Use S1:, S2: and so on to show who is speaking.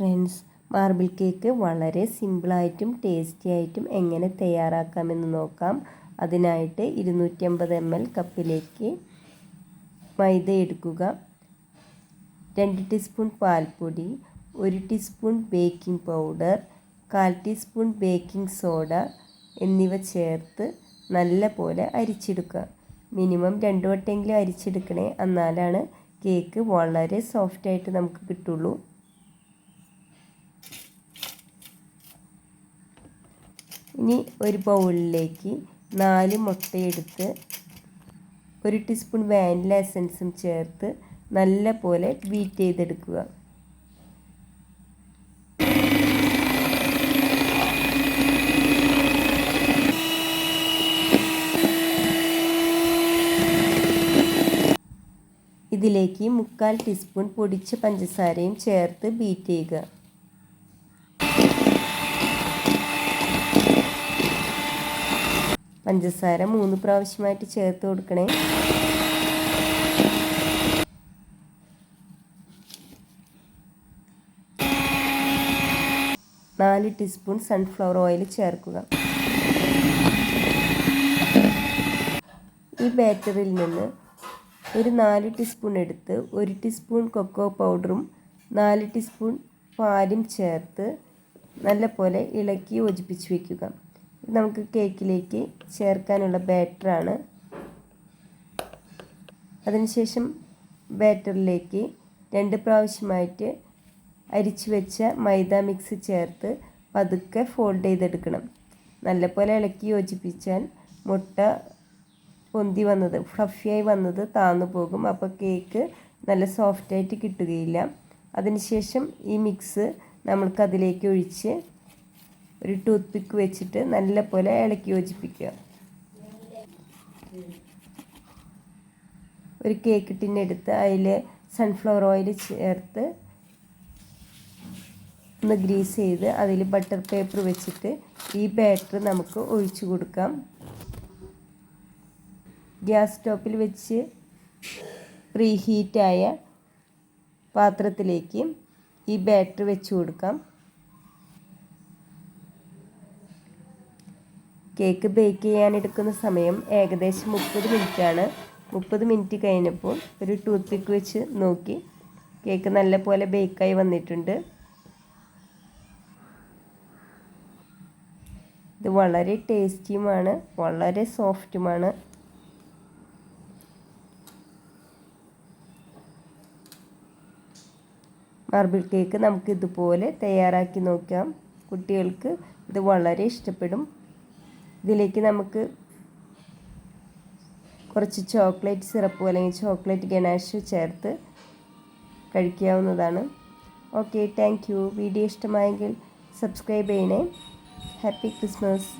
S1: Friends marble cake വളരെ സിമ്പിളായിട്ടും tasty ആയിട്ടും എങ്ങനെ തയ്യാറാക്കാമെന്ന് നോക്കാം. അതിനായിട്ട് ഇരുന്നൂറ്റി അമ്പത് എം എൽ കപ്പിലേക്ക് മൈദ എടുക്കുക. രണ്ട് ടീസ്പൂൺ പാൽപ്പൊടി ഒരു ടീസ്പൂൺ ബേക്കിംഗ് പൗഡർ കാൽ ടീസ്പൂൺ ബേക്കിംഗ് സോഡ എന്നിവ ചേർത്ത് നല്ല പോലെ അരിച്ചെടുക്കുക. മിനിമം രണ്ടു വട്ടെങ്കിലും അരിച്ചെടുക്കണേ. എന്നാലാണ് കേക്ക് വളരെ സോഫ്റ്റായിട്ട് നമുക്ക് കിട്ടുള്ളൂ. ഇനി ഒരു ബൗളിലേക്ക് നാല് മുട്ടയെടുത്ത് ഒരു ടീസ്പൂൺ വാനില എസൻസും ചേർത്ത് നല്ല പോലെ ബീറ്റ് ചെയ്തെടുക്കുക. ഇതിലേക്ക് മുക്കാൽ ടീസ്പൂൺ പൊടിച്ച പഞ്ചസാരയും ചേർത്ത് ബീറ്റ് ചെയ്യുക. പഞ്ചസാര മൂന്ന് പ്രാവശ്യമായിട്ട് ചേർത്ത് കൊടുക്കണേ. നാല് ടീസ്പൂൺ സൺഫ്ലവർ ഓയിൽ ചേർക്കുക. ഈ ബാറ്ററിൽ നിന്ന് ഒരു നാല് ടീസ്പൂൺ എടുത്ത് ഒരു ടീസ്പൂൺ കൊക്കോ പൗഡറും നാല് ടീസ്പൂൺ പാലും ചേർത്ത് നല്ലപോലെ ഇളക്കി യോജിപ്പിച്ച് വയ്ക്കുക നമുക്ക് കേക്കിലേക്ക് ചേർക്കാനുള്ള ബാറ്ററാണ്. അതിനുശേഷം ബാറ്ററിലേക്ക് രണ്ട് പ്രാവശ്യമായിട്ട് അരിച്ചു വെച്ച മൈദ മിക്സ് ചേർത്ത് പതുക്കെ ഫോൾഡ് ചെയ്തെടുക്കണം. നല്ലപോലെ ഇളക്കി യോജിപ്പിച്ചാൽ മുട്ട പൊന്തി വന്നത് ഫ്ലഫിയായി വന്നത് താന്നു പോകും. അപ്പോൾ കേക്ക് നല്ല സോഫ്റ്റായിട്ട് കിട്ടുകയില്ല. അതിനുശേഷം ഈ മിക്സ് നമ്മൾക്കതിലേക്ക് ഒഴിച്ച് ഒരു ടൂത്ത് പിക്ക് വെച്ചിട്ട് നല്ല പോലെ ഇളക്കി യോജിപ്പിക്കുക. ഒരു കേക്ക് ടിന്നെടുത്ത് അതിൽ സൺഫ്ലവർ ഓയിൽ ചേർത്ത് ഒന്ന് ഗ്രീസ് ചെയ്ത് അതിൽ ബട്ടർ പേപ്പർ വെച്ചിട്ട് ഈ ബാറ്റർ നമുക്ക് ഒഴിച്ചു കൊടുക്കാം. ഗ്യാസ് സ്റ്റോപ്പിൽ വെച്ച് പ്രീ ഹീറ്റായ പാത്രത്തിലേക്ക് ഈ ബാറ്റർ വെച്ച് കൊടുക്കാം. കേക്ക് ബേക്ക് ചെയ്യാൻ എടുക്കുന്ന സമയം ഏകദേശം മുപ്പത് മിനിറ്റാണ്. മുപ്പത് മിനിറ്റ് കഴിഞ്ഞപ്പോൾ ഒരു ടൂത്ത് പിക്ക് വെച്ച് നോക്കി. കേക്ക് നല്ല പോലെ ബേക്കായി വന്നിട്ടുണ്ട്. ഇത് വളരെ ടേസ്റ്റിയുമാണ് വളരെ സോഫ്റ്റുമാണ്. മാർബിൾ കേക്ക് നമുക്ക് ഇതുപോലെ തയ്യാറാക്കി നോക്കാം. കുട്ടികൾക്ക് ഇത് വളരെ ഇഷ്ടപ്പെടും. ഇതിലേക്ക് നമുക്ക് കുറച്ച് ചോക്ലേറ്റ് സിറപ്പ് അല്ലെങ്കിൽ ചോക്ലേറ്റ് ഗനാഷ് ചേർത്ത് കഴിക്കാവുന്നതാണ്. ഓക്കെ താങ്ക് യു വീഡിയോ ഇഷ്ടമായെങ്കിൽ സബ്സ്ക്രൈബ് ചെയ്യണേ. Happy Christmas